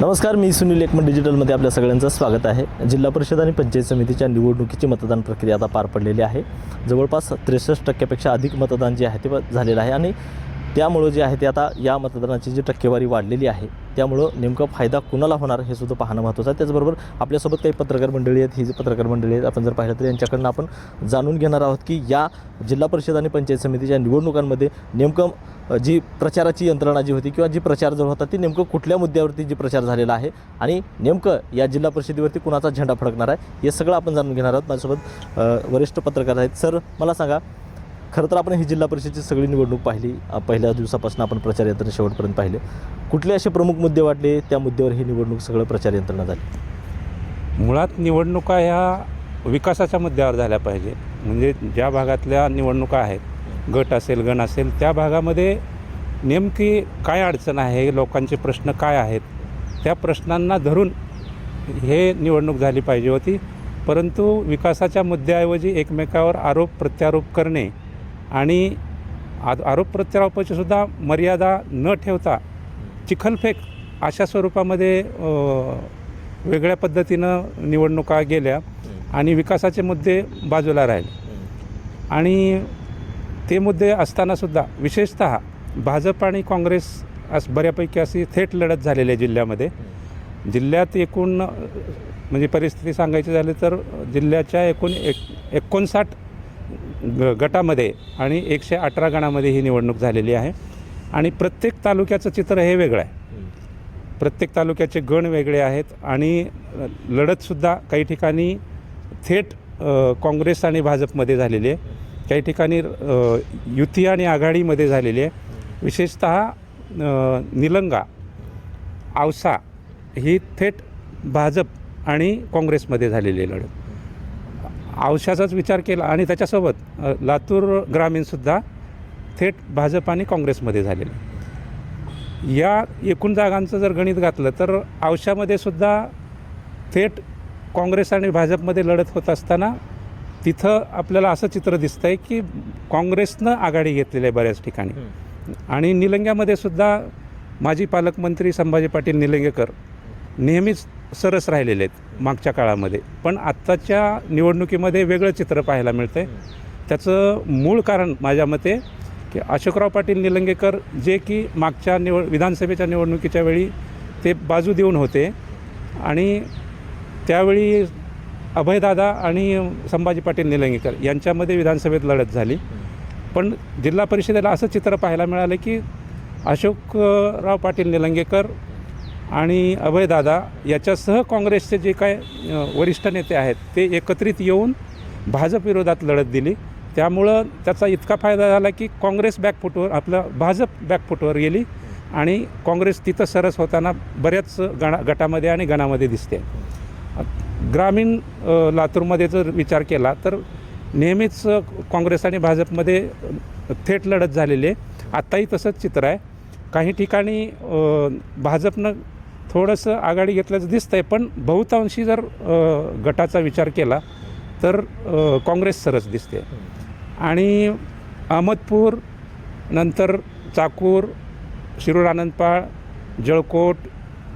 नमस्कार मी सुनील एकमन डिजिटलमध्ये आपल्या सगळ्यांचं स्वागत आहे. जिल्हा परिषद आणि पंचायत समितीच्या निवडणुकीची मतदान प्रक्रिया आता पार पडलेली आहे. जवळपास त्रेसष्ट टक्क्यापेक्षा अधिक मतदान जे आहे ते झालेलं आहे आणि त्यामुळं जे आहे ते आता या मतदानाची जी टक्केवारी वाढलेली आहे त्यामुळं नेमका फायदा कुणाला होणार हे सुद्धा पाहणं महत्त्वाचं आहे. त्याचबरोबर आपल्यासोबत काही पत्रकार मंडळी आहेत ही जी पत्रकार मंडळी आहेत आपण जर पाहिलं तर यांच्याकडनं आपण जाणून घेणार आहोत की या जिल्हा परिषद आणि पंचायत समितीच्या निवडणुकांमध्ये नेमकं जी प्रचाराची यंत्रणा जी होती किंवा जी प्रचार जो होता ती नेमकं कुठल्या मुद्द्यावरती जी प्रचार झालेला आहे आणि नेमकं या जिल्हा परिषदेवरती कुणाचा झेंडा फडकणार आहे हे सगळं आपण जाणून घेणार आहोत. माझ्यासोबत वरिष्ठ पत्रकार आहेत. सर मला सांगा खरं तर आपण ही जिल्हा परिषदेची सगळी निवडणूक पाहिली. पहिल्या दिवसापासून आपण प्रचार यंत्रणा शेवटपर्यंत पाहिले. कुठले असे प्रमुख मुद्दे वाटले? त्या मुद्द्यावर ही निवडणूक सगळं प्रचार यंत्रणा झाली. मुळात निवडणुका ह्या विकासाच्या मुद्द्यावर झाल्या पाहिजे. म्हणजे ज्या भागातल्या निवडणुका आहेत गट असेल गण असेल त्या भागामध्ये नेमकी काय अडचण आहे लोकांचे प्रश्न काय आहेत त्या प्रश्नांना धरून हे निवडणूक झाली पाहिजे होती. परंतु विकासाच्या मुद्द्याऐवजी एकमेकावर आरोप प्रत्यारोप करणे आणि आ आरोप प्रत्यारोपाचीसुद्धा मर्यादा न ठेवता चिखलफेक अशा स्वरूपामध्ये वेगळ्या पद्धतीनं निवडणुका गेल्या आणि विकासाचे मुद्दे बाजूला राहिले. आणि ते मुद्दे असतानासुद्धा विशेषत भाजप आणि काँग्रेस अस बऱ्यापैकी अशी थेट लढत झालेली आहे जिल्ह्यामध्ये. जिल्ह्यात एकूण म्हणजे परिस्थिती सांगायची झाली तर जिल्ह्याच्या एकूण एक एकोणसाठ ग गटामध्ये आणि एकशे अठरा गणामध्ये ही निवडणूक झालेली आहे. आणि प्रत्येक तालुक्याचं चित्र हे वेगळं आहे. प्रत्येक तालुक्याचे गण वेगळे आहेत आणि लढतसुद्धा काही ठिकाणी थेट काँग्रेस आणि भाजपमध्ये झालेली आहे. काही ठिकाणी युती आणि आघाडीमध्ये झालेली आहे. विशेषत निलंगा औसा ही थेट भाजप आणि काँग्रेसमध्ये झालेली आहे लढत. औशाचाच विचार केला आणि त्याच्यासोबत लातूर ग्रामीणसुद्धा थेट भाजप आणि काँग्रेसमध्ये झालेलं. या एकूण जागांचं जर गणित घातलं तर औशामध्ये सुद्धा थेट काँग्रेस आणि भाजपमध्ये लढत होत असताना तिथं आपल्याला असं चित्र दिसतं आहे की काँग्रेसनं आघाडी घेतलेली आहे बऱ्याच ठिकाणी. आणि निलंग्यामध्ये सुद्धा माजी पालकमंत्री संभाजी पाटील निलंगेकर नेहमीच सरस राहिलेले आहेत मागच्या काळामध्ये. पण आत्ताच्या निवडणुकीमध्ये वेगळं चित्र पाहायला मिळतं आहे त्याचं मूळ कारण माझ्या मते की अशोकराव पाटील निलंगेकर जे की मागच्या निवड विधानसभेच्या निवडणुकीच्या वेळी ते बाजू देऊन होते आणि त्यावेळी अभयदादा आणि संभाजी पाटील निलंगेकर यांच्यामध्ये विधानसभेत लढत झाली. पण जिल्हा परिषदेला असं चित्र पाहायला मिळालं की अशोकराव पाटील निलंगेकर आणि अभयदादा याच्यासह काँग्रेसचे जे काय वरिष्ठ नेते आहेत ते एकत्रित येऊन भाजप विरोधात लढत दिली. त्यामुळं त्याचा इतका फायदा झाला की काँग्रेस बॅकफुटवर आपलं भाजप बॅकफुटवर गेली आणि काँग्रेस तिथं सरस होताना बऱ्याच गणा गटामध्ये आणि गणामध्ये दिसते. ग्रामीण लातूरमध्ये जर विचार केला तर नेहमीच काँग्रेस आणि भाजपमध्ये थेट लढत झालेली आहे. आत्ताही तसंच चित्र आहे. काही ठिकाणी भाजपनं थोडंसं आघाडी घेतल्याचं दिसतं आहे पण बहुतांशी जर गटाचा विचार केला तर काँग्रेस सरस दिसते. आणि अहमदपूर नंतर चाकूर शिरूर आनंदपाळ जळकोट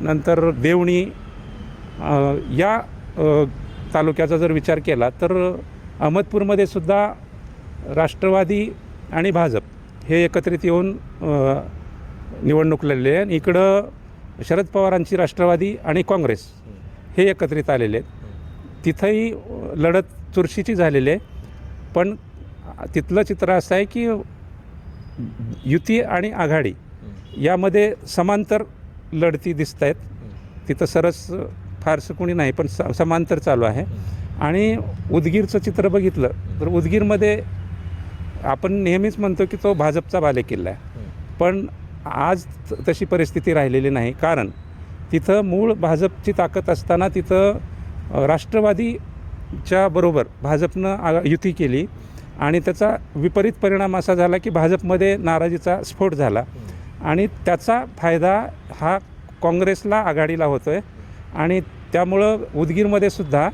नंतर देवणी या तालुक्याचा जर विचार केला तर अहमदपूरमध्ये सुद्धा राष्ट्रवादी आणि भाजप हे एकत्रित येऊन निवडणूक लढले आहे. आणि इकडं शरद पवारांची राष्ट्रवादी आणि काँग्रेस हे एकत्रित आलेले आहेत. तिथंही लढत चुरशीची झालेली आहे. पण तिथलं चित्र असं आहे की युती आणि आघाडी यामध्ये समांतर लढती दिसत आहेत. तिथं सरस फारसं कोणी नाही पण स समांतर चालू आहे. आणि उदगीरचं चित्र बघितलं तर उदगीरमध्ये आपण नेहमीच म्हणतो की तो भाजपचा बालेकिल्ला आहे. पण आज त- तशी परिस्थिती राहिलेली नाही. कारण तिथं मूळ भाजपची ताकद असताना तिथं राष्ट्रवादीच्या बरोबर भाजपनं आ युती केली आणि त्याचा विपरीत परिणाम असा झाला की भाजपमध्ये नाराजीचा स्फोट झाला. आणि त्याचा फायदा हा काँग्रेसला आघाडीला होतो आहे आणि त्यामुळं उदगीरमध्ये सुद्धा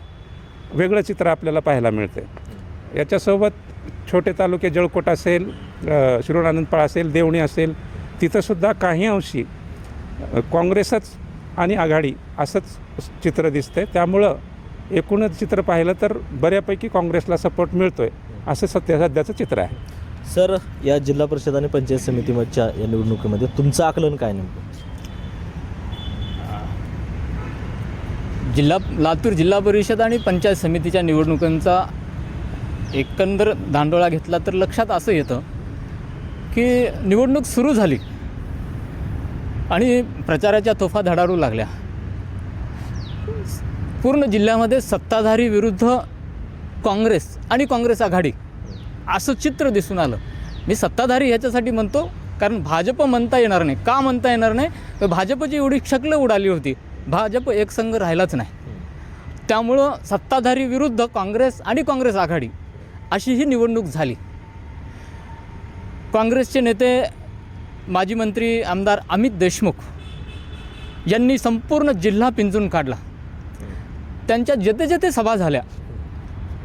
वेगळं चित्र आपल्याला पाहायला मिळतं याच्यासोबत छोटे तालुके जळकोट असेल शिरोणानंदपाळ असेल देवणी असेल तिथंसुद्धा काही अंशी काँग्रेसच आणि आघाडी असंच चित्र दिसतंय. त्यामुळं एकूणच चित्र पाहिलं तर बऱ्यापैकी काँग्रेसला सपोर्ट मिळतो आहे असं सध्या सध्याचं चित्र आहे. सर या जिल्हा परिषद आणि पंचायत समितीच्या या निवडणुकीमध्ये तुमचं आकलन काय नेमकं? जिल्हा लातूर जिल्हा परिषद आणि पंचायत समितीच्या निवडणुकांचा एकंदर दांडोळा घेतला तर लक्षात असं येतं की निवडणूक सुरू झाली आणि प्रचाराच्या तोफा धडाडू लागल्या. पूर्ण जिल्ह्यामध्ये सत्ताधारी विरुद्ध काँग्रेस आणि काँग्रेस आघाडी असं चित्र दिसून आलं. मी सत्ताधारी ह्याच्यासाठी म्हणतो कारण भाजप म्हणता येणार नाही. का म्हणता येणार नाही? तर भाजपची एवढी शक्ल उडाली होती. भाजप एक संघ राहिलाच नाही. त्यामुळं सत्ताधारी विरुद्ध काँग्रेस आणि काँग्रेस आघाडी अशी ही निवडणूक झाली. काँग्रेसचे नेते माजी मंत्री आमदार अमित देशमुख यांनी संपूर्ण जिल्हा पिंजून काढला. त्यांच्या जेथे जेथे सभा झाल्या.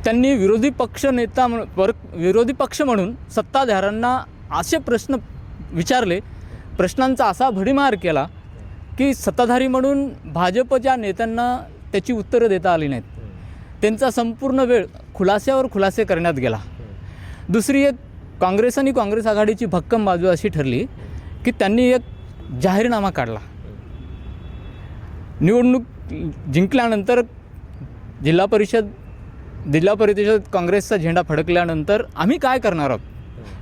त्यांनी विरोधी पक्ष नेता म्हणून विरोधी पक्ष म्हणून सत्ताधाऱ्यांना असे प्रश्न विचारले प्रश्नांचा असा भडीमार केला की सत्ताधारी म्हणून भाजपच्या नेत्यांना त्याची उत्तरं देता आली नाहीत त्यांचा संपूर्ण वेळ खुलास्यावर खुलासे करण्यात गेला. दुसरी एक काँग्रेस आणि काँग्रेस आघाडीची भक्कम बाजू अशी ठरली की त्यांनी एक जाहीरनामा काढला. निवडणूक जिंकल्यानंतर जिल्हा परिषद जिल्हा परिषद काँग्रेसचा झेंडा फडकल्यानंतर आम्ही काय करणार आहोत?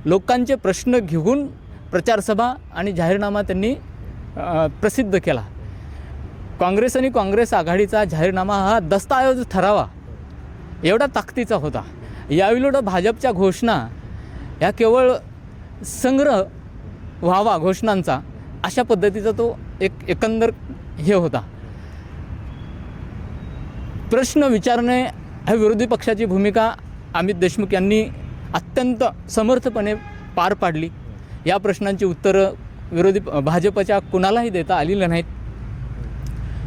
लोकांचे प्रश्न घेऊन प्रचारसभा आणि जाहीरनामा त्यांनी प्रसिद्ध केला. काँग्रेस आणि काँग्रेस आघाडीचा जाहीरनामा हा दस्तऐवज ठरावा एवढा ताकदीचा होता. याविरुद्ध भाजपच्या घोषणा ह्या केवळ संग्रह व्हावा घोषणांचा अशा पद्धतीचा तो एक एकंदर हे होता. प्रश्न विचारणे ह्या विरोधी पक्षाची भूमिका अमित देशमुख यांनी अत्यंत समर्थपणे पार पाडली. या प्रश्नांची उत्तरं विरोधी भाजपच्या कुणालाही देता आलेलं नाहीत.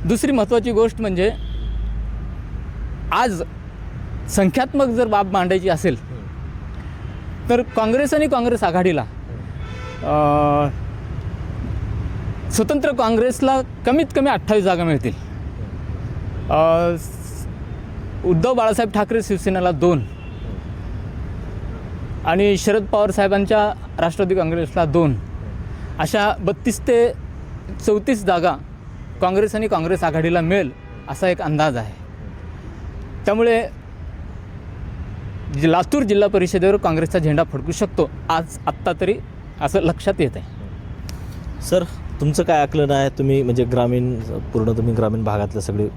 दुसरी महत्त्वाची गोष्ट म्हणजे आज संख्यात्मक जर बाब मांडायची असेल तर काँग्रेस आणि काँग्रेस आघाडीला स्वतंत्र काँग्रेसला कमीत कमी अठ्ठावीस जागा मिळतील. उद्धव बाळासाहेब ठाकरे शिवसेनेला दोन आणि शरद पवार साहेबांच्या राष्ट्रवादी काँग्रेसला दोन. अशा बत्तीस ते चौतीस जागा काँग्रेस आणि काँग्रेस आघाडीला मिळेल असा एक अंदाज आहे. त्यामुळे जि- लातूर जिल्हा परिषदेवर काँग्रेसचा झेंडा फडकू शकतो आज आत्ता तरी असं लक्षात येत आहे सर तुमचं काय आकलन आहे? तुम्ही म्हणजे ग्रामीण पूर्ण तुम्ही ग्रामीण भागातलं सगळे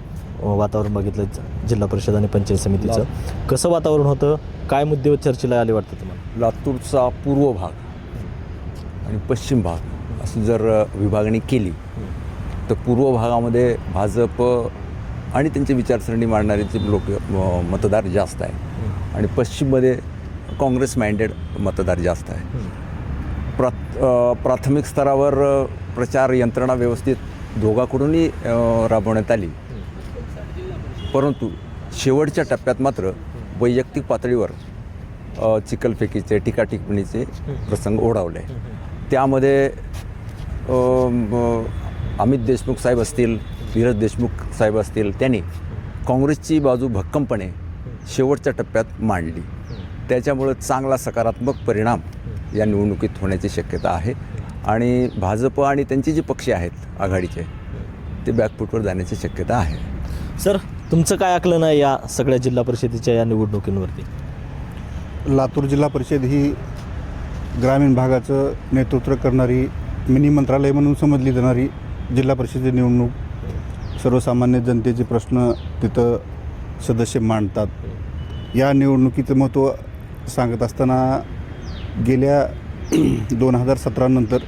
वातावरण बघितलं जिल्हा परिषद आणि पंचायत समितीचं. कसं वातावरण होतं? काय मुद्दे चर्चेला आले वाटतं तुम्हाला? लातूरचा पूर्व भाग आणि पश्चिम भाग अशी जर विभागणी केली तर पूर्व भागामध्ये भाजप आणि त्यांची विचारसरणी मांडणाऱ्यांचे लोक मतदार जास्त आहे. आणि पश्चिममध्ये काँग्रेस माइंडेड मतदार जास्त आहे. प्राथ अ, प्राथमिक स्तरावर प्रचार यंत्रणा व्यवस्थित दोघाकडूनही राबवण्यात आली. परंतु शेवटच्या टप्प्यात मात्र वैयक्तिक पातळीवर अ, चिखलफेकीचे टीका टिप्पणीचे प्रसंग ओढावले. त्यामध्ये अमित देशमुख साहेब असतील धीरज देशमुख साहेब असतील त्यांनी काँग्रेसची बाजू भक्कमपणे शेवटच्या टप्प्यात मांडली. त्याच्यामुळं चांगला सकारात्मक परिणाम या निवडणुकीत होण्याची शक्यता आहे. आणि भाजप आणि त्यांचे जे पक्ष आहेत आघाडीचे ते बॅकफूटवर जाण्याची शक्यता आहे. सर तुमचं काय आकलन आहे या सगळ्या जिल्हा परिषदेच्या या निवडणुकींवरती? लातूर जिल्हा परिषद ही ग्रामीण भागाचं नेतृत्व करणारी मिनी मंत्रालय म्हणून समजली जाणारी जिल्हा परिषद निवडणूक सर्वसामान्य जनतेचे प्रश्न तिथं सदस्य मांडतात. या निवडणुकीचं महत्त्व सांगत असताना गेल्या दोन हजार सतरानंतर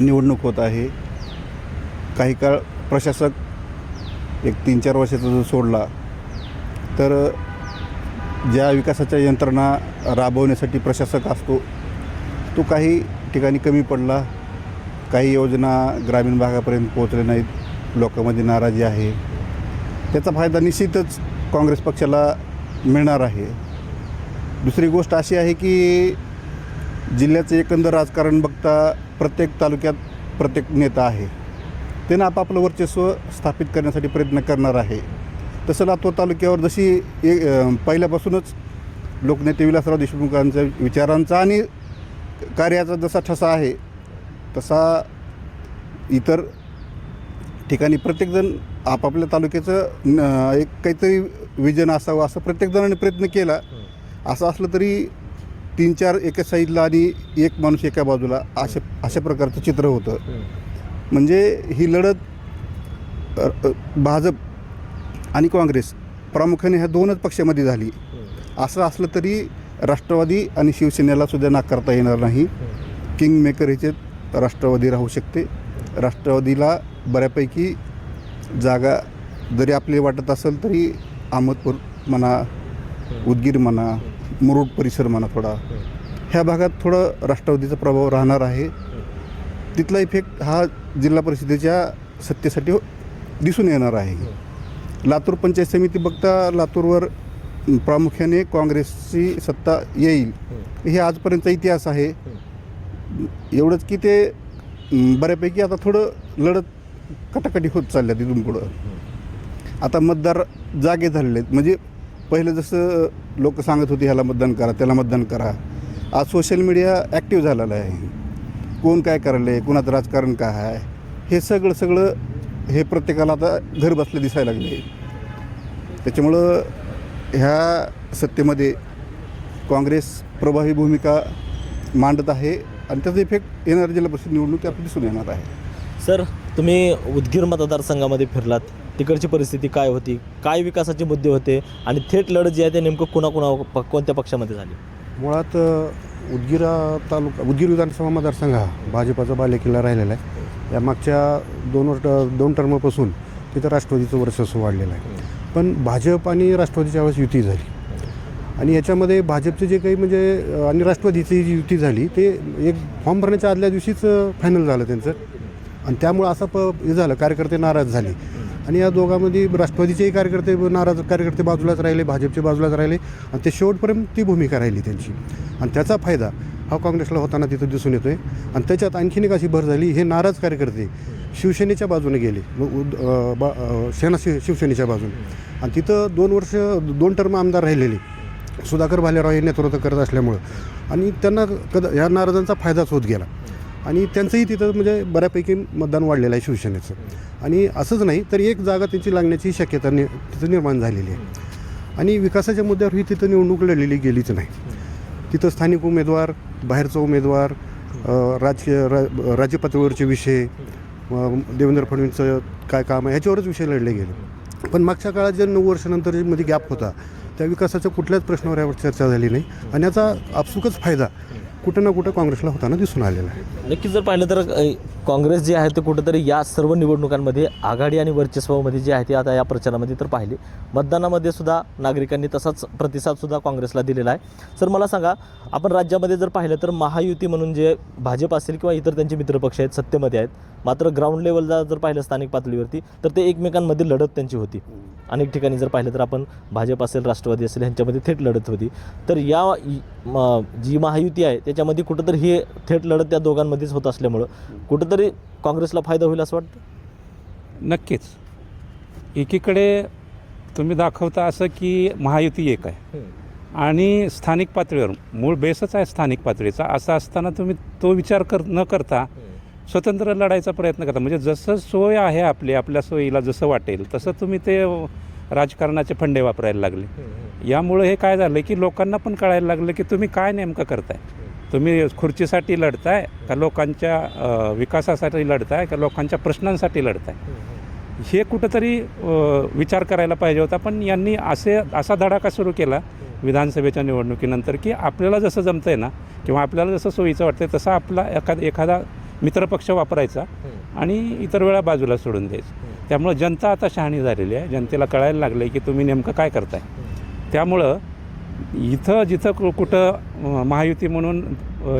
निवडणूक होत आहे. काही काळ प्रशासक एक तीन चार वर्षाचा जो सोडला तर ज्या विकासाच्या यंत्रणा राबवण्यासाठी प्रशासक असतो तो काही ठिकाणी कमी पडला. काही योजना ग्रामीण भागापर्यंत पोहोचल्या नाहीत. लोकांमध्ये नाराजी आहे. त्याचा फायदा निश्चितच काँग्रेस पक्षाला मिळणार आहे. दुसरी गोष्ट अशी आहे की जिल्ह्याचं एकंदर राजकारण बघता प्रत्येक तालुक्यात प्रत्येक नेता आहे. त्यानं आपापलं वर्चस्व स्थापित करण्यासाठी प्रयत्न करणार आहे. तसं लातूर तालुक्यावर जशी ए पहिल्यापासूनच लोकनेते विलासराव देशमुखांच्या विचारांचा आणि कार्याचा जसा ठसा आहे तसा इतर ठिकाणी प्रत्येकजण आपापल्या तालुक्याचं न- एक काहीतरी विजन असावं असं प्रत्येकजणाने प्रयत्न केला. असं असलं तरी तीन चार एका साईडला आणि एक माणूस एका बाजूला अशा अशा प्रकारचं चित्र होतं. म्हणजे ही लढत अ, अ, भाजप आणि काँग्रेस प्रामुख्याने ह्या दोनच पक्षामध्ये झाली. असं असलं तरी राष्ट्रवादी आणि शिवसेनेला सुद्धा नाकारता येणार नाही. किंग मेकर ह्याचे राष्ट्रवादी राहू शकते. राष्ट्रवादीला बऱ्यापैकी जागा जरी आपली वाटत असेल तरी अहमदपूर म्हणा उदगीर म्हणा मुरुड परिसर म्हणा थोडा ह्या भागात थोडं राष्ट्रवादीचा प्रभाव राहणार आहे. तिथला इफेक्ट हा जिल्हा परिषदेच्या सत्तेसाठी दिसून येणार आहे. लातूर पंचायत समिती बघता लातूरवर प्रामुख्याने काँग्रेसची सत्ता येईल. हे. आजपर्यंतचा इतिहास आहे. एवढंच की ते बऱ्यापैकी आता थोडं लढत कटाकटी होत चालल्या तिथून पुढं आता मतदार जागे झालेले आहेत. म्हणजे पहिलं जसं लोक सांगत होते ह्याला मतदान करा त्याला मतदान करा. आज सोशल मीडिया ॲक्टिव्ह झालेला आहे. कोण काय करायलं आहे कुणाचं राजकारण काय आहे हे सगळं सगळं हे प्रत्येकाला आता घर बसले दिसायला लागले त्याच्यामुळं ह्या सत्तेमध्ये काँग्रेस प्रभावी भूमिका मांडत आहे आणि त्याचा इफेक्ट येणाऱ्या जिल्हा परिषद निवडणूक आपली दिसून येणार आहे. सर तुम्ही उदगीर मतदारसंघामध्ये फिरलात. तिकडची परिस्थिती काय होती? काय विकासाचे मुद्दे होते? आणि थेट लढत जी आहे ते नेमकं कुणाकुणा प कोणत्या पक्षामध्ये झाली? मुळात उदगीरा तालुका उदगीर विधानसभा मतदारसंघ हा भाजपाचा बालेकिल्ला राहिलेला आहे. या मागच्या दोन वर्ष दोन टर्मपासून तिथं राष्ट्रवादीचं वर्चस्व वाढलेलं आहे. पण भाजप आणि राष्ट्रवादीच्या वेळेस युती झाली. आणि याच्यामध्ये भाजपचे जे काही म्हणजे आणि राष्ट्रवादीची जी युती झाली ते एक फॉर्म भरण्याच्या आदल्या दिवशीच फायनल झालं त्यांचं. आणि त्यामुळं असं प हे झालं कार्यकर्ते नाराज झाले. आणि या दोघांमध्ये राष्ट्रवादीचेही कार्यकर्ते नाराज कार्यकर्ते बाजूलाच राहिले भाजपचे बाजूलाच राहिले आणि ते शेवटपर्यंत ती भूमिका राहिली त्यांची. आणि त्याचा फायदा हा काँग्रेसला होताना तिथं दिसून येतो आहे आणि त्याच्यात आणखीन एक अशी भर झाली हे नाराज कार्यकर्ते शिवसेनेच्या बाजूने गेले उद- बा सेना शिव शिवसेनेच्या बाजूने. आणि तिथं दोन वर्ष दोन टर्म आमदार राहिलेले. सुधाकर भालेराव हे नेतृत्व करत असल्यामुळं. आणि त्यांना कद ह्या नाराजांचा फायदाच होत गेला. आणि त्यांचंही तिथं म्हणजे बऱ्यापैकी मतदान वाढलेलं आहे शिवसेनेचं. आणि असंच नाही तर एक जागा त्यांची लागण्याची शक्यता नि तिथं निर्माण झालेली आहे. आणि विकासाच्या मुद्द्यावर ही तिथं निवडणूक लढलेली गेलीच नाही. तिथं स्थानिक उमेदवार बाहेरचा उमेदवार राजकीय रा राज्य पातळीवरचे विषय देवेंद्र फडणवीसचं काय काम आहे ह्याच्यावरच विषय लढले गेले. पण मागच्या काळात जे नऊ वर्षानंतर जे मध्ये गॅप होता त्या विकासाच्या कुठल्याच प्रश्नावर यावर चर्चा झाली नाही. आणि याचा आपसुकच फायदा कुठं ना कुठं काँग्रेसला होताना दिसून आलेला आहे. नक्कीच जर पाहिलं तर अ, काँग्रेस जे आहे ते कुठंतरी या सर्व निवडणुकांमध्ये आघाडी आणि वर्चस्वामध्ये जे आहे ते आता या प्रचारामध्ये तर पाहिले. मतदानामध्ये सुद्धा नागरिकांनी तसाच प्रतिसाद सुद्धा काँग्रेसला दिलेला आहे. सर मला सांगा आपण राज्यामध्ये जर पाहिलं तर महायुती म्हणून जे भाजप असेल किंवा इतर त्यांचे मित्रपक्ष आहेत सत्तेमध्ये आहेत मात्र ग्राउंड लेवलला जर पाहिलं स्थानिक पातळीवरती तर ते एकमेकांमध्ये लढत त्यांची होती. अनेक ठिकाणी जर पाहिलं तर आपण भाजप असेल राष्ट्रवादी असेल ह्यांच्यामध्ये थेट लढत होती. तर या जी महायुती आहे त्याच्यामध्ये कुठंतरी ही थेट लढत त्या दोघांमध्येच होत असल्यामुळं कुठंतरी काँग्रेसला फायदा होईल असं वाटतं? नक्कीच. एकीकडे तुम्ही दाखवता असं की महायुती एक आहे. आणि स्थानिक पातळीवर मूळ बेसच आहे स्थानिक पातळीचा. असं असताना तुम्ही तो विचार कर न करता स्वतंत्र लढायचा प्रयत्न करता. म्हणजे जसं सोय आहे आपली आपल्या सोयीला जसं वाटेल तसं तुम्ही ते राजकारणाचे फंडे वापरायला लागले. यामुळे हे काय झालं की लोकांना पण कळायला लागलं की तुम्ही काय नेमकं करताय? तुम्ही खुर्चीसाठी लढताय का लोकांच्या विकासासाठी लढताय का लोकांच्या प्रश्नांसाठी लढताय? हे कुठंतरी विचार करायला पाहिजे होता. पण यांनी असे असा धडाका सुरू केला विधानसभेच्या निवडणुकीनंतर की आपल्याला जसं जमतं आहे ना किंवा आपल्याला जसं सोयीचं वाटतं तसा आपला एखादा एखादा मित्रपक्ष वापरायचा आणि इतर वेळा बाजूला सोडून द्यायचं. त्यामुळं जनता आता शहाणी झालेली आहे. जनतेला कळायला लागलं आहे की तुम्ही नेमकं काय करताय. त्यामुळं इथं जिथं कु- कुठं महायुती म्हणून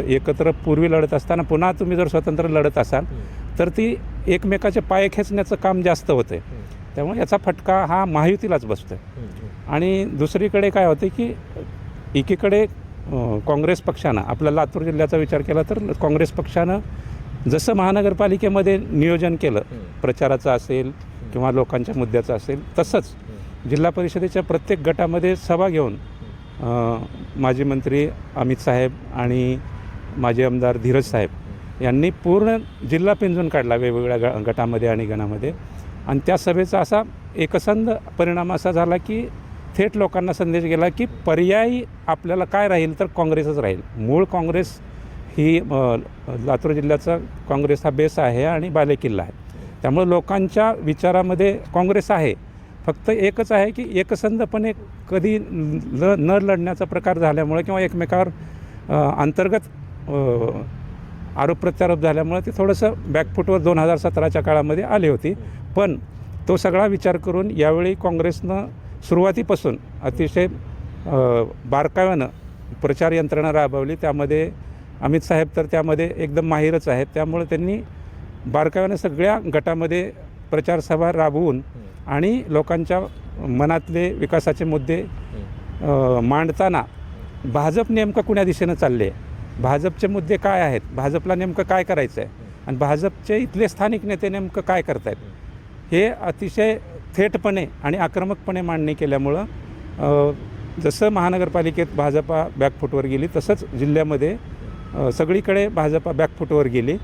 एकत्र पूर्वी लढत असताना पुन्हा तुम्ही जर स्वतंत्र लढत असाल तर ती एकमेकाचे पाय खेचण्याचं काम जास्त होतं त्यामुळे याचा फटका हा महायुतीलाच बसतो आहे आणि दुसरीकडे काय होते की एकीकडे काँग्रेस पक्षानं आपल्या लातूर जिल्ह्याचा विचार केला तर काँग्रेस पक्षानं जसं महानगरपालिकेमध्ये नियोजन केलं प्रचाराचं असेल किंवा लोकांच्या मुद्द्याचं असेल तसंच जिल्हा परिषदेच्या प्रत्येक गटामध्ये सभा घेऊन माजी मंत्री अमित साहेब आणि माजी आमदार धीरज साहेब यांनी पूर्ण जिल्हा पिंजून काढला वेगवेगळ्या ग गटामध्ये आणि गणामध्ये. आणि त्या सभेचा असा एकसंध परिणाम असा झाला की थेट लोकांना संदेश गेला की पर्यायी आपल्याला काय राहील तर काँग्रेसच राहील. मूळ काँग्रेस ही लातूर जिल्ह्याचा काँग्रेस हा बेस आहे आणि बालेकिल्ला आहे. त्यामुळे लोकांच्या विचारामध्ये काँग्रेस आहे. फक्त एकच आहे की एकसंधपणे कधी ल न लढण्याचा प्रकार झाल्यामुळे किंवा एकमेकावर अंतर्गत आरोप प्रत्यारोप झाल्यामुळे ते थोडंसं बॅकफुटवर दोन हजार सतराच्या काळामध्ये आली होती. पण तो सगळा विचार करून यावेळी काँग्रेसनं सुरुवातीपासून अतिशय बारकाव्यानं प्रचार यंत्रणा राबवली. त्यामध्ये अमित साहेब तर त्यामध्ये एकदम माहीरच आहेत. त्यामुळे त्यांनी बारकाव्यानं सगळ्या गटामध्ये प्रचारसभा राबवून आणि लोकांच्या मनातले विकासाचे मुद्दे मांडताना भाजप नेमकं कुण्या दिशेनं चालले? आहे भाजपचे मुद्दे काय आहेत? भाजपला नेमकं काय करायचं आहे आणि भाजपचे इथले स्थानिक नेते नेमकं काय करतायत? हे अतिशय थेटपणे आणि आक्रमकपणे मांडणी केल्यामुळं जसं महानगरपालिकेत भाजपा बॅकफुटवर गेली तसंच जिल्ह्यामध्ये सगळीकडे भाजपा बॅकफुटवर गेली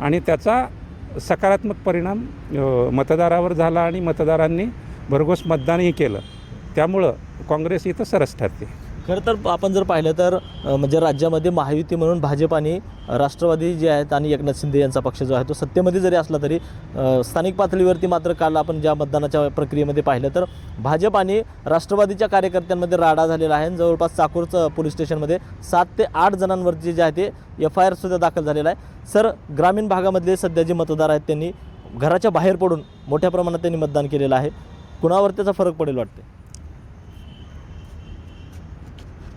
आणि त्याचा सकारात्मक परिणाम मतदारावर झाला आणि मतदारांनी भरघोस मतदानही केलं. त्यामुळं काँग्रेस इथं सरस ठरते. खरं तर आपण जर पाहिलं तर म्हणजे राज्यामध्ये महायुती म्हणून भाजप आणि राष्ट्रवादी जे आहेत आणि एकनाथ शिंदे यांचा पक्ष जो आहे तो सत्तेमध्ये जरी असला तरी स्थानिक पातळीवरती मात्र काल आपण ज्या मतदानाच्या प्रक्रियेमध्ये पाहिलं तर भाजप आणि राष्ट्रवादीच्या कार्यकर्त्यांमध्ये राडा झालेला आहे. जवळपास चाकूरचं पोलीस स्टेशनमध्ये सात ते आठ जणांवरती जे आहे ते एफ आय आरसुद्धा दाखल झालेला आहे. सर ग्रामीण भागामधले सध्या जे मतदार आहेत त्यांनी घराच्या बाहेर पडून मोठ्या प्रमाणात त्यांनी मतदान केलेलं आहे. कुणावर त्याचा फरक पडेल वाटते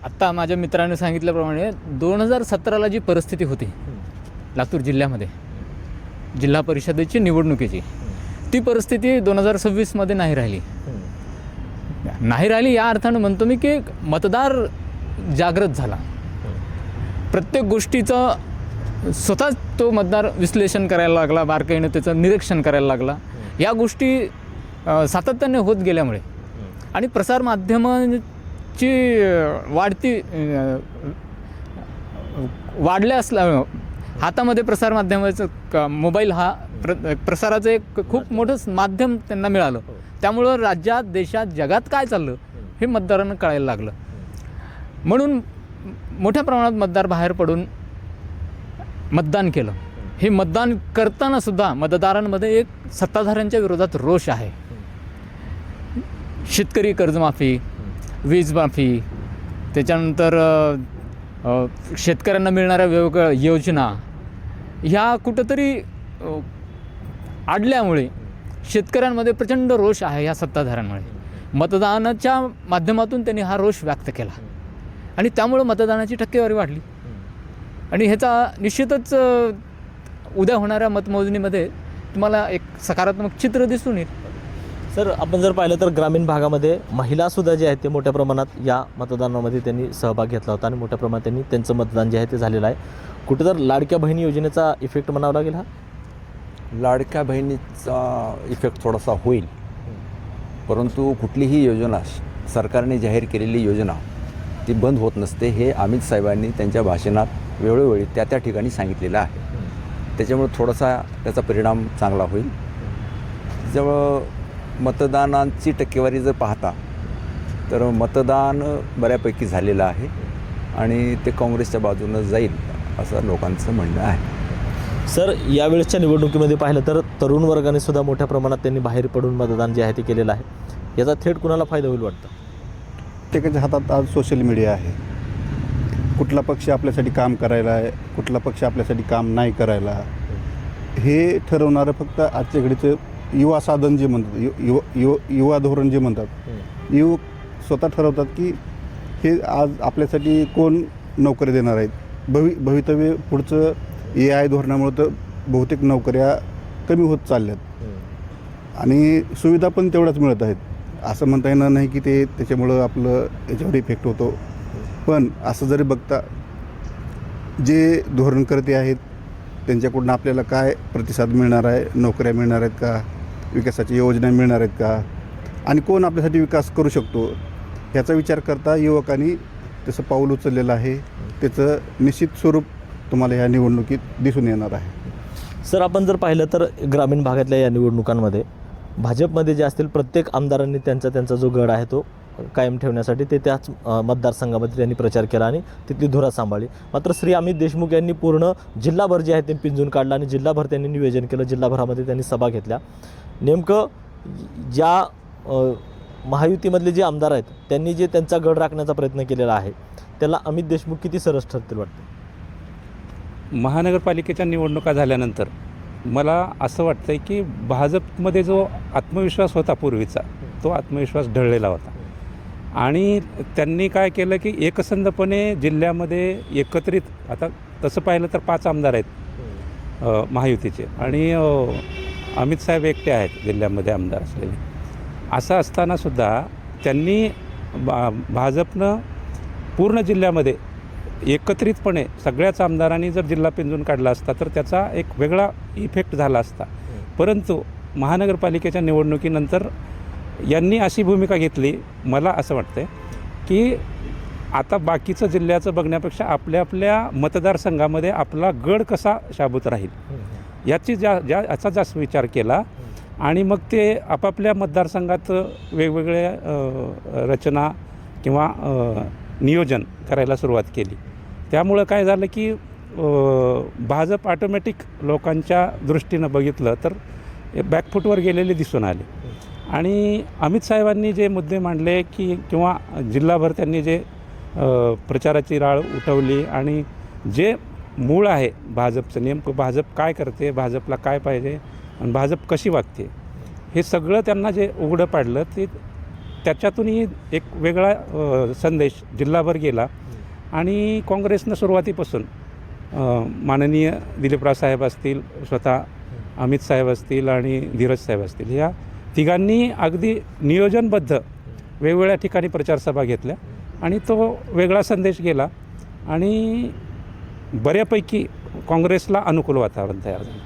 आत्ता माझ्या मित्राने सांगितल्याप्रमाणे दोन हजार सतराला जी परिस्थिती होती लातूर जिल्ह्यामध्ये जिल्हा परिषदेची निवडणुकीची ती परिस्थिती दोन हजार सव्वीसमध्ये नाही राहिली. नाही राहिली या अर्थानं म्हणतो मी की मतदार जागृत झाला. प्रत्येक गोष्टीचं स्वतःच तो मतदार विश्लेषण करायला लागला बारकाईनं त्याचं निरीक्षण करायला लागला. या गोष्टी सातत्याने होत गेल्यामुळे आणि प्रसारमाध्यमांची ची वाढती वाढल्या असल्या हातामध्ये प्रसारमाध्यमाचं क- मोबाईल हा प्र प्रसाराचं एक खूप मोठं माध्यम त्यांना मिळालं. त्यामुळं राज्यात देशात जगात काय चाललं हे मतदारांना कळायला लागलं. म्हणून मोठ्या प्रमाणात मतदार बाहेर पडून मतदान केलं. हे मतदान करताना सुद्धा मतदारांमध्ये एक सत्ताधाऱ्यांच्या विरोधात रोष आहे. शेतकरी कर्जमाफी वीज माफी त्याच्यानंतर शेतकऱ्यांना मिळणाऱ्या वेगवेगळ्या योजना ह्या कुठंतरी आडल्यामुळे अडल्यामुळे शेतकऱ्यांमध्ये प्रचंड रोष आहे ह्या सत्ताधाऱ्यांमुळे. मतदानाच्या माध्यमातून त्यांनी हा रोष व्यक्त केला. आणि त्यामुळं मतदानाची टक्केवारी वाढली. आणि ह्याचा निश्चितच उद्या होणाऱ्या मतमोजणीमध्ये तुम्हाला एक सकारात्मक चित्र दिसून येईल. सर आपण जर पाहिलं तर ग्रामीण भागामध्ये महिलासुद्धा जे आहेत ते मोठ्या प्रमाणात या मतदानामध्ये त्यांनी सहभाग घेतला होता आणि मोठ्या प्रमाणात त्यांनी त्यांचं मतदान जे आहे ते झालेलं आहे. कुठं तर लाडक्या बहिणी योजनेचा इफेक्ट म्हणावा लागेल हा? लाडक्या बहिणीचा इफेक्ट थोडासा होईल. परंतु कुठलीही योजना सरकारने जाहीर केलेली योजना ती बंद होत नसते हे अमित साहेबांनी त्यांच्या भाषणात वेळोवेळी त्या त्या ठिकाणी सांगितलेलं आहे. त्याच्यामुळे थोडासा त्याचा परिणाम चांगला होईल. त्याच्यामुळं मतदानांची टक्केवारी जर पाहता तर मतदान बऱ्यापैकी झालेलं आहे आणि ते काँग्रेसच्या बाजूनं जाईल असं लोकांचं म्हणणं आहे. सर यावेळेसच्या निवडणुकीमध्ये पाहिलं तर तरुण वर्गाने सुद्धा मोठ्या प्रमाणात त्यांनी बाहेर पडून मतदान जे आहे ते केलेलं आहे. याचा थेट कुणाला फायदा होईल वाटतं? प्रत्येकाच्या हातात आज सोशल मीडिया आहे. कुठला पक्ष आपल्यासाठी काम करायला आहे कुठला पक्ष आपल्यासाठी काम नाही करायला हे ठरवणारं फक्त आजच्या घडीचं युवा साधन जे म्हणतात यु युवा युवा युवा धोरण जे म्हणतात युवक स्वतः ठरवतात की हे आज आपल्यासाठी कोण नोकरी देणार आहेत? भवि भवितव्य पुढचं ए आय धोरणामुळं तर बहुतेक नोकऱ्या कमी होत चालल्यात. आणि सुविधा पण तेवढ्याच मिळत आहेत. असं म्हणता येणार नाही की ते त्याच्यामुळं आपलं याच्यावर इफेक्ट होतो. पण असं जरी बघता जे धोरणकर्ते आहेत त्यांच्याकडून आपल्याला काय प्रतिसाद मिळणार आहे? नोकऱ्या मिळणार आहेत का? विकासाच्या योजना मिळणार आहेत का? आणि कोण आपल्यासाठी विकास करू शकतो? ह्याचा विचार करता युवकांनी त्याचं पाऊल उचललेलं आहे त्याचं निश्चित स्वरूप तुम्हाला ह्या निवडणुकीत दिसून येणार आहे. सर आपण जर पाहिलं तर ग्रामीण भागातल्या या निवडणुकांमध्ये भाजपमध्ये जे असतील प्रत्येक आमदारांनी त्यांचा त्यांचा जो गड आहे तो कायम ठेवण्यासाठी ते त्याच मतदारसंघामध्ये त्यांनी प्रचार केला आणि तिथली धुरा सांभाळली. मात्र श्री अमित देशमुख यांनी पूर्ण जिल्हाभर जे आहे ते पिंजून काढलं आणि जिल्हाभर त्यांनी नियोजन केलं जिल्हाभरामध्ये त्यांनी सभा घेतल्या. नेमकं ज्या महायुतीमधले जे आमदार आहेत त्यांनी जे त्यांचा गड राखण्याचा प्रयत्न केलेला आहे त्याला अमित देशमुख किती सरस ठरतील वाटतं? महानगरपालिकेच्या निवडणुका झाल्यानंतर मला असं वाटतं की भाजपमध्ये जो आत्मविश्वास होता पूर्वीचा तो आत्मविश्वास ढळलेला होता. आणि त्यांनी काय केलं की एकसंधपणे जिल्ह्यामध्ये एकत्रित आता तसं पाहिलं तर पाच आमदार आहेत महायुतीचे. आणि अमित साहेब एकटे आहेत जिल्ह्यामध्ये आमदार असलेले. असं असतानासुद्धा त्यांनी बा भाजपनं पूर्ण जिल्ह्यामध्ये एकत्रितपणे सगळ्याच आमदारांनी जर जिल्हा पिंजून काढला असता तर त्याचा एक वेगळा इफेक्ट झाला असता. परंतु महानगरपालिकेच्या निवडणुकीनंतर यांनी अशी भूमिका घेतली मला असं वाटतं की आता बाकीचं जिल्ह्याचं बघण्यापेक्षा आपल्या आपल्या मतदारसंघामध्ये आपला गड कसा शाबूत राहील? याची ज्या ज्या याचा जास्त विचार केला आणि मग ते आपापल्या मतदारसंघात वेगवेगळ्या रचना किंवा नियोजन करायला सुरुवात केली. त्यामुळं काय झालं की भाजप ऑटोमॅटिक लोकांच्या दृष्टीनं बघितलं तर बॅकफूटवर गेलेले दिसून आले. आणि अमित साहेबांनी जे मुद्दे मांडले की किंवा जिल्हाभर त्यांनी जे प्रचाराची राळ उठवली आणि जे मूळ आहे. भाजपचं नेमकं भाजप काय करते भाजपला काय पाहिजे आणि भाजप कशी वागते? हे सगळं त्यांना जे उघडं पाडलं ते त्याच्यातूनही एक वेगळा संदेश जिल्हाभर गेला. आणि काँग्रेसनं सुरुवातीपासून माननीय दिलीपराव साहेब असतील स्वतः अमित साहेब असतील आणि धीरज साहेब असतील ह्या तिघांनी अगदी नियोजनबद्ध वेगवेगळ्या ठिकाणी प्रचारसभा घेतल्या आणि तो वेगळा संदेश गेला. आणि बऱ्यापैकी काँग्रेसला अनुकूल वातावरण तयार झालं.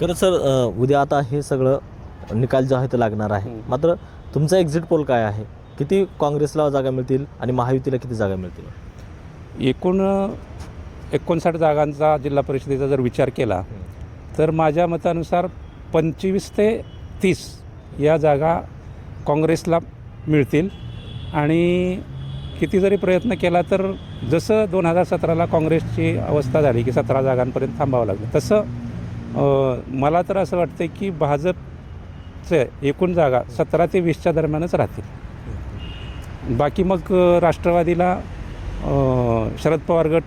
खरं सर उद्या आता हे सगळं निकाल जो आहे ते लागणार आहे. मात्र तुमचा एक्झिट पोल काय आहे? किती काँग्रेसला जागा मिळतील आणि महायुतीला किती जागा मिळतील? एकूण एकोणसाठ जागांचा जिल्हा परिषदेचा जर विचार केला तर माझ्या मतानुसार पंचवीस ते तीस या जागा काँग्रेसला मिळतील. आणि किती जरी प्रयत्न केला तर जसं दोन हजार सतराला काँग्रेसची अवस्था झाली की सतरा जागांपर्यंत थांबावं लागलं तसं मला तर असं वाटतं की भाजपचे एकूण जागा सतरा ते वीसच्या दरम्यानच राहतील. बाकी मग राष्ट्रवादीला शरद पवार गट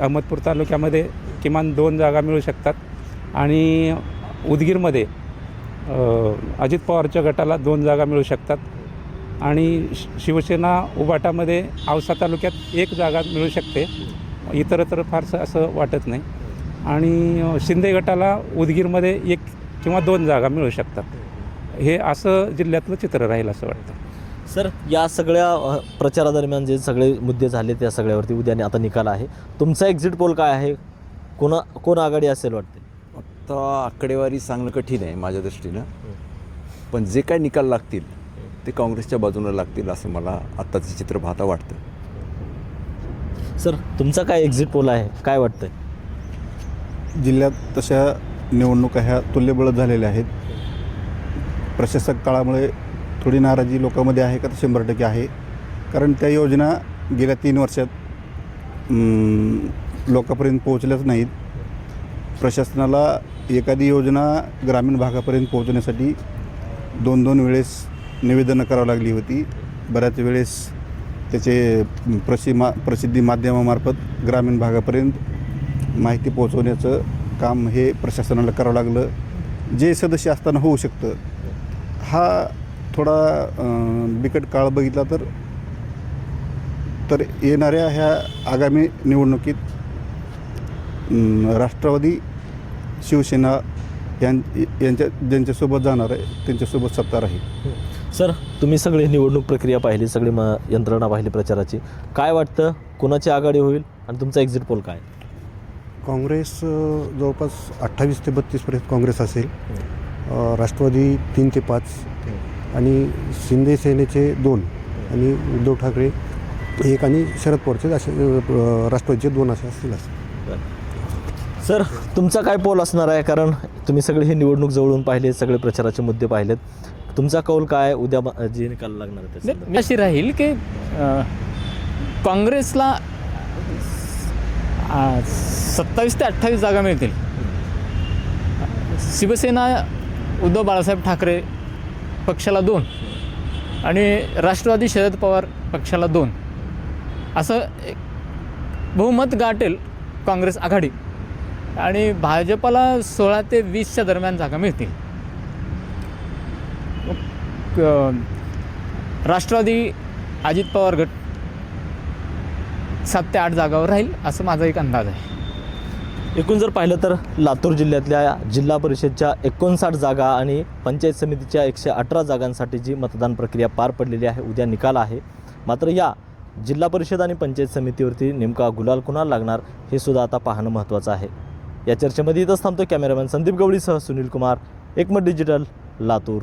अहमदपूर तालुक्यामध्ये किमान दोन जागा मिळू शकतात आणि उदगीरमध्ये अजित पवारच्या गटाला दोन जागा मिळू शकतात. आणि शि- शिवसेना उबाटामध्ये औसा तालुक्यात एक जागा मिळू शकते. इतरत्र फारसं असं वाटत नाही. आणि शिंदे गटाला उदगीरमध्ये एक किंवा दोन जागा मिळू शकतात. हे असं जिल्ह्यातलं चित्र राहील असं वाटतं. सर या सगळ्या प्रचारादरम्यान जे सगळे मुद्दे झाले त्या सगळ्यावरती उद्या आता निकाल आहे. तुमचा एक्झिट पोल काय आहे? कोणा कोण आघाडी असेल वाटते? आता आकडेवारी सांगणं कठीण आहे माझ्या दृष्टीनं. पण जे काय निकाल लागतील ते काँग्रेसच्या बाजूनं लागतील असं मला आत्ताचं चित्र पाहता वाटतं. सर तुमचा काय एक्झिट पोल आहे? काय वाटतंय? जिल्ह्यात तशा निवडणुका ह्या तुल्यबळ झालेल्या आहेत. प्रशासक काळामुळे थोडी नाराजी लोकांमध्ये आहे का तर शंभर टक्के आहे. कारण त्या योजना गेल्या तीन वर्षात लोकांपर्यंत पोहोचल्याच नाहीत. प्रशासनाला एखादी योजना ग्रामीण भागापर्यंत पोहोचण्यासाठी दोन दोन वेळेस निवेदनं करावं लागली होती. बऱ्याच वेळेस त्याचे प्रसि मा प्रसिद्धी माध्यमामार्फत ग्रामीण भागापर्यंत माहिती पोहोचवण्याचं काम हे प्रशासनाला करावं लागलं. जे सदस्य असताना होऊ शकतं. हा थोडा बिकट काळ बघितला तर तर येणाऱ्या ह्या आगामी निवडणुकीत राष्ट्रवादी शिवसेना यां यांच्या ज्यांच्यासोबत जाणार आहे त्यांच्यासोबत सत्ता राहील. सर तुम्ही सगळी निवडणूक प्रक्रिया पाहिली सगळी म यंत्रणा पाहिली प्रचाराची. काय वाटतं कोणाची आघाडी होईल आणि तुमचा एक्झिट पोल काय? काँग्रेस जवळपास अठ्ठावीस ते बत्तीसपर्यंत काँग्रेस असेल. राष्ट्रवादी तीन ते पाच आणि शिंदे सेनेचे दोन आणि उद्धव ठाकरे एक आणि शरद पवारचे असे राष्ट्रवादीचे दोन असे असतील असं. सर तुमचा काय पोल असणार आहे? कारण तुम्ही सगळे ही निवडणूक जवळून पाहिले सगळे प्रचाराचे मुद्दे पाहिलेत. तुमचा कौल काय उद्या ब- जे निकाल लागणार आहे अशी राहील की अ, काँग्रेसला सत्तावीस ते अठ्ठावीस जागा मिळतील. शिवसेना उद्धव बाळासाहेब ठाकरे पक्षाला दोन आणि राष्ट्रवादी शरद पवार पक्षाला दोन. असं एक बहुमत गाठेल काँग्रेस आघाडी. आणि भाजपला सोळा ते वीसच्या दरम्यान जागा मिळतील. राष्ट्रवादी अजित पवार गट सात ते आठ जागावर राहील असं माझा एक अंदाज आहे. एकूण जर पाहिलं तर लातूर जिल्ह्यातल्या जिल्हा परिषदच्या एकोणसाठ जागा आणि पंचायत समितीच्या एकशे अठरा जागांसाठी जी मतदान प्रक्रिया पार पडलेली आहे उद्या निकाल आहे. मात्र या जिल्हा परिषद आणि पंचायत समितीवरती नेमका गुलाल कुणाला लागणार हे सुद्धा आता पाहणं महत्त्वाचं आहे. या चर्चेमध्ये इथंच थांबतो cameraman Sandeep गवळीसह Sunil Kumar Ekmat digital Latur.